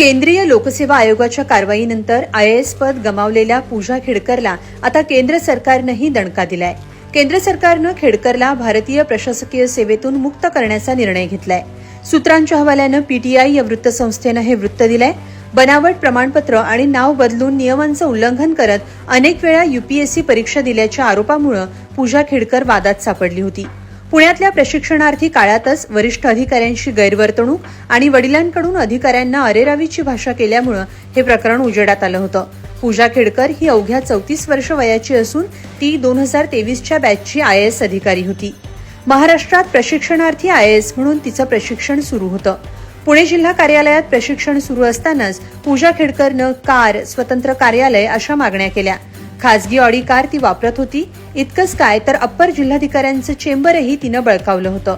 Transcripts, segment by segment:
केंद्रीय लोकसेवा आयोगाच्या कारवाईनंतर आय एस पद गमावलेल्या पूजा खेडकरला आता केंद्र सरकारनंही दणका दिलाय. केंद्र सरकारनं खेडकरला भारतीय प्रशासकीय सेवेतून मुक्त करण्याचा निर्णय घेतलाय. सूत्रांच्या हवाल्यानं पीटीआय या वृत्तसंस्थेनं हे वृत्त दिलंय. बनावट प्रमाणपत्र आणि नाव बदलून नियमांचं उल्लंघन करत अनेक वेळा युपीएससी परीक्षा दिल्याच्या आरोपामुळे पूजा खेडकर वादात सापडली होती. पुण्यातल्या प्रशिक्षणार्थी काळातच वरिष्ठ अधिकाऱ्यांशी गैरवर्तणूक आणि वडिलांकडून अधिकाऱ्यांना अरेरावीची भाषा केल्यामुळं हे प्रकरण उजेडात आलं होतं. पूजा खेडकर ही अवघ्या चौतीस वर्ष वयाची असून ती दोन हजार तेवीसच्या बॅचची आय एस अधिकारी होती. महाराष्ट्रात प्रशिक्षणार्थी आय एस म्हणून तिचं प्रशिक्षण सुरू होतं. पुणे जिल्हा कार्यालयात प्रशिक्षण सुरू असतानाच पूजा खेडकरनं कार स्वतंत्र कार्यालय अशा मागण्या केल्या. खासगी ऑडी कार ती वापरत होती. इतकंच काय तर अप्पर जिल्हाधिकाऱ्यांचं चेंबरही तिनं बळकावलं होतं.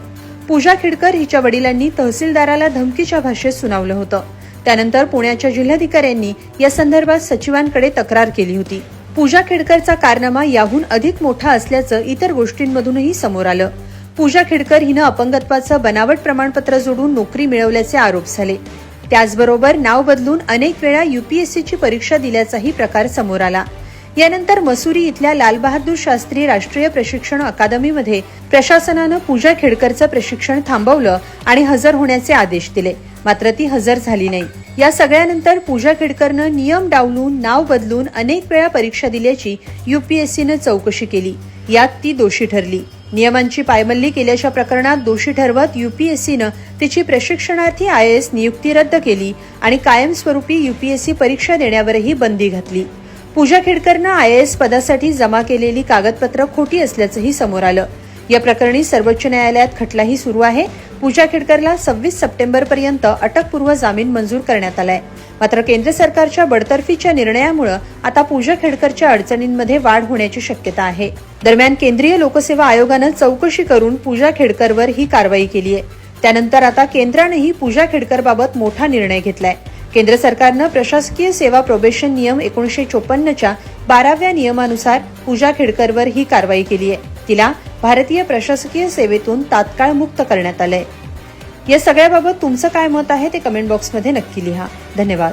पूजा खेडकर हिच्या वडिलांनी तहसीलदाराला धमकीच्या भाषेत सुनावलं होतं. त्यानंतर पुण्याच्या जिल्हाधिकाऱ्यांनी या संदर्भात सचिवांकडे तक्रार केली होती. पूजा खेडकरचा कारनामा याहून अधिक मोठा असल्याचं इतर गोष्टींमधूनही समोर आलं. पूजा खेडकर हिनं अपंगत्वाचं बनावट प्रमाणपत्र जोडून नोकरी मिळवल्याचे आरोप झाले. त्याचबरोबर नाव बदलून अनेक वेळा युपीएससीची परीक्षा दिल्याचाही प्रकार समोर आला. यानंतर मसुरी इथल्या लालबहादूर शास्त्री राष्ट्रीय प्रशिक्षण अकादमीमध्ये प्रशासनानं पूजा खेडकरचं प्रशिक्षण थांबवलं आणि हजर होण्याचे आदेश दिले. मात्र ती हजर झाली नाही. या सगळ्यानंतर पूजा खेडकरनं नियम डावलून नाव बदलून अनेक वेळा परीक्षा दिल्याची युपीएससीनं चौकशी केली. यात ती दोषी ठरली. नियमांची पायमल्ली केल्याच्या प्रकरणात दोषी ठरवत युपीएससीनं तिची प्रशिक्षणार्थी आय एस नियुक्ती रद्द केली आणि कायमस्वरूपी युपीएससी परीक्षा देण्यावरही बंदी घातली. पूजा खेडकरनं आय एस पदासाठी जमा केलेली कागदपत्र खोटी असल्याचंही समोर आलं. या प्रकरणी सर्वोच्च न्यायालयात खटलाही सुरू आहे. पूजा खेडकरला सव्वीस सप्टेंबरपर्यंत अटकपूर्व जामीन मंजूर करण्यात आलाय. मात्र केंद्र सरकारच्या बडतर्फीच्या निर्णयामुळे आता पूजा खेडकरच्या अडचणींमध्ये वाढ होण्याची शक्यता आहे. दरम्यान केंद्रीय लोकसेवा आयोगानं चौकशी करून पूजा खेडकरवर ही कारवाई केली आहे त्यानंतर आता केंद्रानंही पूजा खेडकरबाबत मोठा निर्णय घेतलाय. केंद्र सरकारनं प्रशासकीय सेवा प्रोबेशन नियम एकोणीशे चोपन्नच्या बाराव्या नियमानुसार पूजा खेडकरवर ही कारवाई केली आहे. तिला भारतीय प्रशासकीय सेवेतून तात्काळ मुक्त करण्यात आलंय. या सगळ्याबाबत तुमचं काय मत आहे ते कमेंट बॉक्समध्ये नक्की लिहा. धन्यवाद.